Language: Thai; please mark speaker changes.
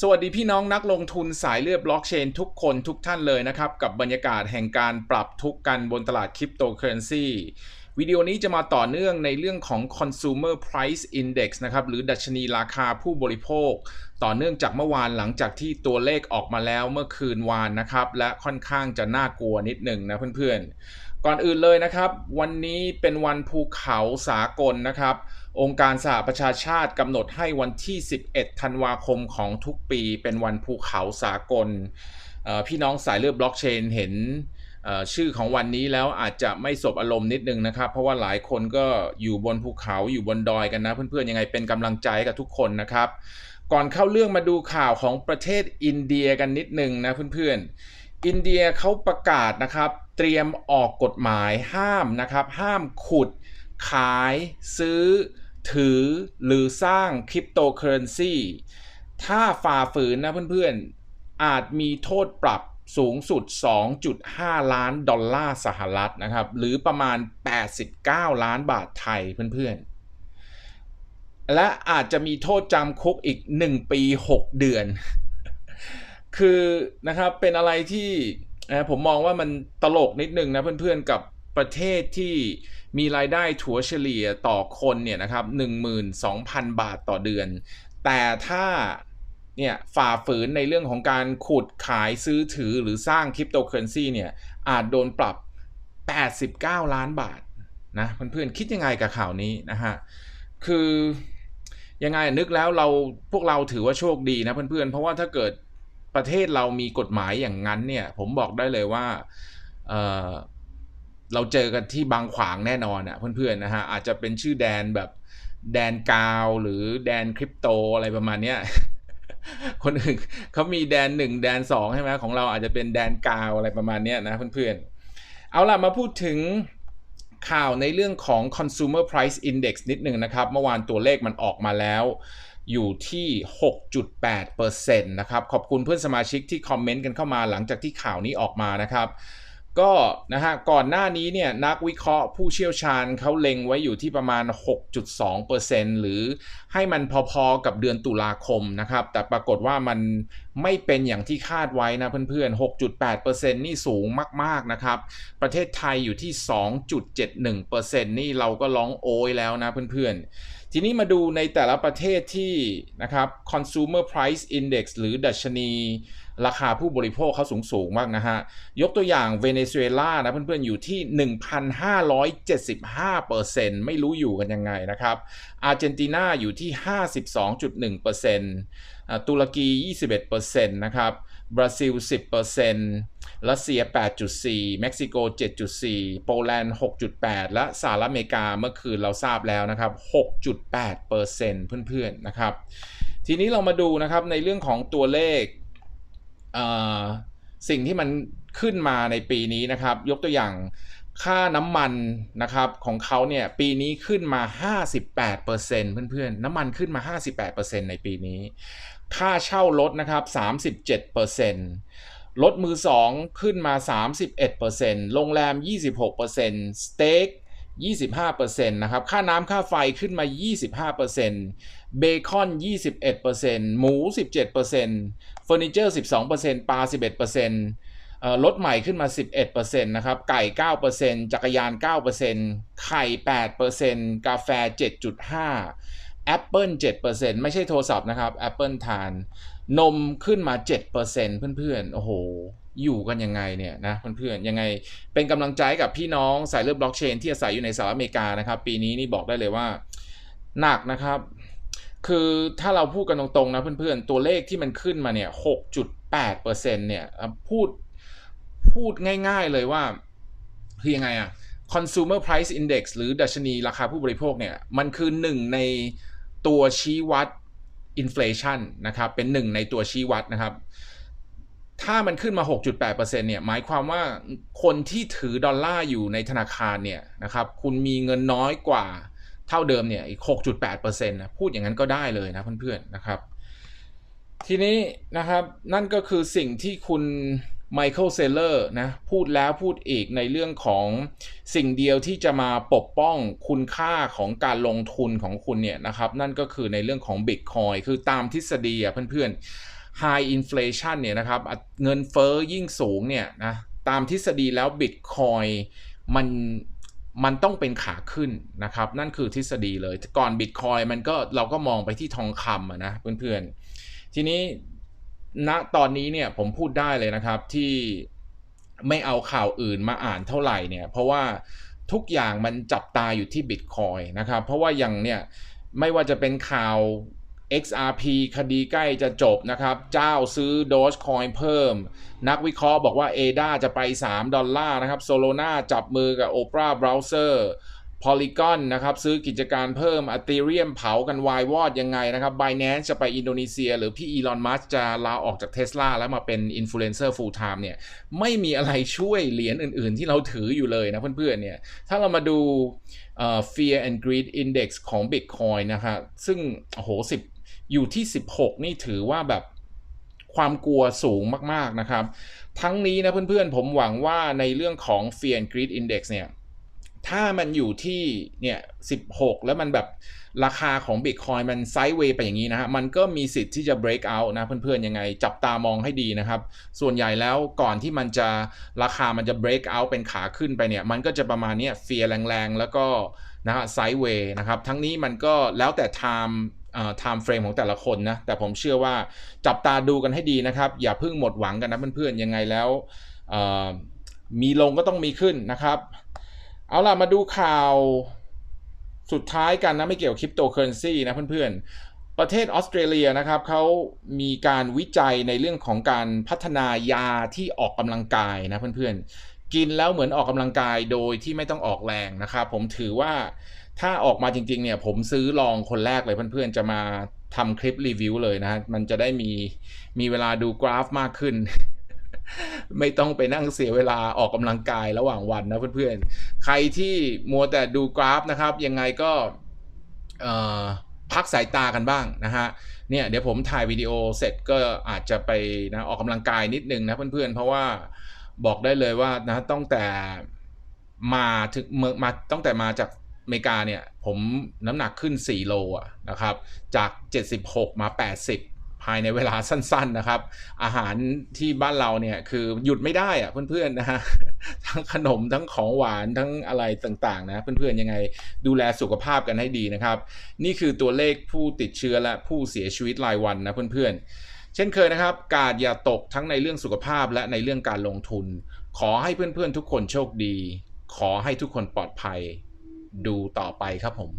Speaker 1: สวัสดีพี่น้องนักลงทุนสายเลือดบล็อกเชนทุกคนทุกท่านเลยนะครับ กับบรรยากาศแห่งการปรับทุกกันบนตลาดคริปโตเคอเรนซีวิดีโอนี้จะมาต่อเนื่องในเรื่องของ consumer price index นะครับ หรือดัชนีราคาผู้บริโภค ต่อเนื่องจากเมื่อวานหลังจากที่ตัวเลขออกมาแล้วเมื่อคืนวานนะครับ และค่อนข้างจะน่ากลัวนิดหนึ่งนะเพื่อนๆ ก่อนอื่นเลยนะครับ วันนี้เป็นวันภูเขาสากลนะครับ องค์การสหประชาชาติกำหนดให้วันที่ 11 ธันวาคมของทุกปีเป็นวันภูเขาสากล พี่น้องสายเลือดบล็อกเชนเห็นชื่อของวันนี้แล้วอาจจะไม่สบอารมณ์นิดนึงนะครับ เพราะว่าหลายคนก็อยู่บนภูเขาอยู่บนดอยกันนะ เพื่อนๆยังไงเป็นกำลังใจกับทุกคนนะครับ ก่อนเข้าเรื่องมาดูข่าวของประเทศอินเดียกันนิดนึงนะเพื่อนๆ อินเดียเขาประกาศนะครับ เตรียมออกกฎหมายห้ามนะครับ ห้ามขุด ขาย ซื้อ ถือ หรือสร้างคริปโตเคอเรนซีถ้าฝ่าฝืนนะเพื่อนๆ อาจมีโทษปรับสูงสุด 2.5 ล้านดอลลาร์สหรัฐนะครับ หรือประมาณ 89 ล้านบาทไทยเพื่อนๆ และอาจจะมีโทษจำคุกอีก 1 ปี 6 เดือน คือนะครับเป็นอะไรที่ผมมองว่ามันตลกนิดนึงนะเพื่อนๆกับประเทศที่มีรายได้ถัวเฉลี่ยต่อคนเนี่ยนะครับ12,000 บาทต่อเดือน แต่ถ้าเนี่ยฝ่าฝืนในเรื่องของการขุดขายซื้อถือหรือสร้างคริปโตเคอเรนซีเนี่ยอาจโดนปรับ 89 ล้านบาทนะเพื่อนๆคิดยังไงกับข่าวนี้นะฮะคือยังไงนึกแล้วเราพวกเราถือว่าโชคดีนะเพื่อนๆเพราะว่าถ้าเกิด ประเทศเรามีกฎหมายอย่างนั้นเนี่ย ผมบอกได้เลยว่าเเราเจอกันที่บางขวางแน่นอนอะเพื่อนๆนะฮะอาจจะเป็นชื่อแดนแบบแดนกาวหรือแดนคริปโตอะไรประมาณเนี้ยคนอื่นเขามีแดนหนึ่งแดนสองใช่ไหมของเราอาจจะเป็นแดนกาวอะไรประมาณเนี้ยนะเพื่อนๆ เอาล่ะมาพูดถึงข่าวในเรื่องของ consumer price index นิดหนึ่งนะครับ เมื่อวานตัวเลขมันออกมาแล้ว อยู่ที่ 6.8%นะครับ ขอบคุณเพื่อนสมาชิกที่คอมเมนต์กันเข้ามาหลังจากที่ข่าวนี้ออกมานะครับ ก็นะฮะก่อนหน้านี้เนี่ยนักวิเคราะห์ผู้เชี่ยวชาญเขาเล็งไว้อยู่ที่ประมาณ 6.2%หรือให้มันพอๆกับเดือนตุลาคมนะครับ แต่ปรากฏว่ามันไม่เป็นอย่างที่คาดไว้นะเพื่อนๆ 6.8%นี่สูงมากๆนะครับ ประเทศไทยอยู่ที่ 2.71%นี่เราก็ร้องโอยแล้วนะเพื่อนๆ ทีนี้มาดูในแต่ละประเทศที่นะครับ consumer price index หรือดัชนี ราคาผู้บริโภคเขาสูงสูงมากนะฮะ ยกตัวอย่างเวเนซุเอลานะเพื่อนๆ อยู่ที่ 1,575%ไม่รู้อยู่กันยังไงนะครับ อาร์เจนตินาอยู่ที่ 52.1%ตุรกี 21%นะครับ บราซิล 10%รัสเซีย 8.4 เม็กซิโก 7.4 โปแลนด์ 6.8 และสหรัฐอเมริกาเมื่อคืนเราทราบแล้วนะครับ 6.8%เเพื่อนๆนะครับ ทีนี้เรามาดูนะครับในเรื่องของตัวเลขสิ่งที่มันขึ้นมาในปีนี้นะครับ ยกตัวอย่าง ค่าน้ำมันนะครับของเขาเนี่ยปีนี้ขึ้นมา 58%เพื่อนๆ น้ำมันขึ้นมา 58%ในปีนี้ ค่าเช่ารถนะครับ 37%รถมือสองขึ้นมา 31%โรงแรม 26%สเต็ก25%นะครับ ค่าน้ำค่าไฟขึ้นมา 25%เบคอน 21%หมู 17%เฟอร์นิเจอร์ 12%ปลา 11% รถใหม่ขึ้นมา 11%นะครับ ไก่ 9%จักรยาน 9%ไข่ 8%กาแฟ 7.5 Apple 7%ไม่ใช่โทรศัพท์นะครับ Apple ทาน นมขึ้นมา 7%เพื่อนๆ โอ้โห อยู่กันยังไงเนี่ยนะเพื่อนๆ ยังไงเป็นกำลังใจกับพี่น้องสายเลือดบล็อกเชนที่อาศัยอยู่ในสหรัฐอเมริกานะครับ ปีนี้นี่บอกได้เลยว่า หนักนะครับ คือถ้าเราพูดกันตรงๆนะเพื่อนๆ ตัวเลขที่มันขึ้นมาเนี่ย 6.8%เนี่ยพูด พูดง่ายๆเลยว่า คือยังไงอะ consumer price index หรือดัชนีราคาผู้บริโภคเนี่ย มันคือหนึ่งในตัวชี้วัด inflation นะครับ เป็นหนึ่งในตัวชี้วัดนะครับ ถ้ามันขึ้นมา 6.8%เนี่ย หมายความว่าคนที่ถือดอลลาร์อยู่ในธนาคารเนี่ยนะครับ คุณมีเงินน้อยกว่าเท่าเดิมเนี่ย อีก 6.8%นะ พูดอย่างนั้นก็ได้เลยนะเพื่อนๆนะครับ ทีนี้นะครับ นั่นก็คือสิ่งที่คุณ ไมเคิลเซเลอร์นะพูดแล้วพูดอีกในเรื่องของสิ่งเดียวที่จะมาปกป้องคุณค่าของการลงทุนของคุณเนี่ยนะครับ นั่นก็คือในเรื่องของ Bitcoin คือตามทฤษฎีอะเพื่อนๆ high inflation เนี่ยนะครับเงินเฟ้อยิ่งสูงเนี่ยนะตามทฤษฎีแล้ว Bitcoin มันมันต้องเป็นขาขึ้นนะครับ นั่นคือทฤษฎีเลย ก่อน Bitcoin มันก็เราก็มองไปที่ทองคำนะเพื่อนๆ ทีนี้ ณตอนนี้เนี่ยผมพูดได้เลยนะครับที่ไม่เอาข่าวอื่นมาอ่านเท่าไหร่เนี่ยเพราะว่าทุกอย่างมันจับตาอยู่ที่ Bitcoin นะครับ เพราะว่าอย่างเนี่ยไม่ว่าจะเป็นข่าว XRP คดีใกล้จะจบนะครับ เจ้าซื้อ Dogecoin เพิ่ม นักวิเคราะห์บอกว่า ADA จะไป 3 ดอลลาร์นะครับ Solana จับมือกับ Opera Browser Polygon นะครับซื้อกิจการเพิ่ม Ethereum เผากันวายวอดยังไงนะครับ Binance จะไปอินโดนีเซีย หรือพี่อีลอนมัสจะลาออกจากเท s l a แล้วมาเป็นอินฟลูเอนเซอร์ฟูลไทม์เนี่ยไม่มีอะไรช่วยเหรียญอื่นๆ ที่เราถืออยู่เลยนะเพื่อนๆเนี่ยถ้าเรามาดู Fear and Greed Index ของ Bitcoin นะครับซึ่งโอ้โห10อยู่ที่ 16 นี่ถือว่าแบบความกลัวสูงมากๆนะครับ ทั้งนี้นะเพื่อนๆ ผมหวังว่าในเรื่องของ Fear and Greed Index เนี่ย ถ้ามันอยู่ที่เนี่ย16แล้วมันแบบราคาของ Bitcoin มันไซด์เวย์ไปอย่างนี้นะฮะ มันก็มีสิทธิ์ที่จะ break out นะเพื่อนๆ ยังไง จับตามองให้ดีนะครับ ส่วนใหญ่แล้วก่อนที่มันจะราคามันจะ break out เป็นขาขึ้นไปเนี่ย มันก็จะประมาณนี้เฟียแรงๆ แล้วก็นะฮะไซด์เวย์นะครับ ทั้งนี้มันก็แล้วแต่ time ไทม์เฟรมของแต่ละคนนะ แต่ผมเชื่อว่าจับตาดูกันให้ดีนะครับ อย่าเพิ่งหมดหวังกันนะเพื่อนๆ ยังไงแล้วมีลงก็ต้องมีขึ้นนะครับ เอาล่ะ มาดูข่าวสุดท้ายกันนะ ไม่เกี่ยวกับคริปโตเคอเรนซีนะเพื่อนๆ ประเทศออสเตรเลียนะครับเขามีการวิจัยในเรื่องของการพัฒนายาที่ออกกำลังกายนะเพื่อนๆ กินแล้วเหมือนออกกำลังกายโดยที่ไม่ต้องออกแรงนะครับผมถือว่าถ้าออกมาจริงๆเนี่ยผมซื้อลองคนแรกเลยเพื่อนๆ จะมาทำคลิปรีวิวเลยนะ มันจะได้มีมีเวลาดูกราฟมากขึ้น ไม่ต้องไปนั่งเสียเวลาออกกำลังกายระหว่างวันนะเพื่อนๆ ใครที่มัวแต่ดูกราฟนะครับ ยังไงก็พักสายตากันบ้างนะฮะเนี่ยเดี๋ยวผมถ่ายวิดีโอเสร็จก็อาจจะไปนะออกกำลังกายนิดนึงนะเพื่อนๆ เพราะว่าบอกได้เลยว่านะตั้งแต่มาถึงเมืองมาตั้งแต่มาจากอเมริกาเนี่ย ผมน้ำหนักขึ้น 4 โลนะครับ จาก 76 มา 80 ภายในเวลาสั้นๆนะครับ อาหารที่บ้านเราเนี่ยคือหยุดไม่ได้อะเพื่อนๆนะฮะทั้งขนมทั้งของหวานทั้งอะไรต่างๆนะเพื่อนๆยังไงดูแลสุขภาพกันให้ดีนะครับ นี่คือตัวเลขผู้ติดเชื้อและผู้เสียชีวิตรายวันนะเพื่อนๆ เช่นเคยนะครับ การอย่าตกทั้งในเรื่องสุขภาพและในเรื่องการลงทุน ขอให้เพื่อนๆทุกคนโชคดี ขอให้ทุกคนปลอดภัย ดูต่อไปครับผม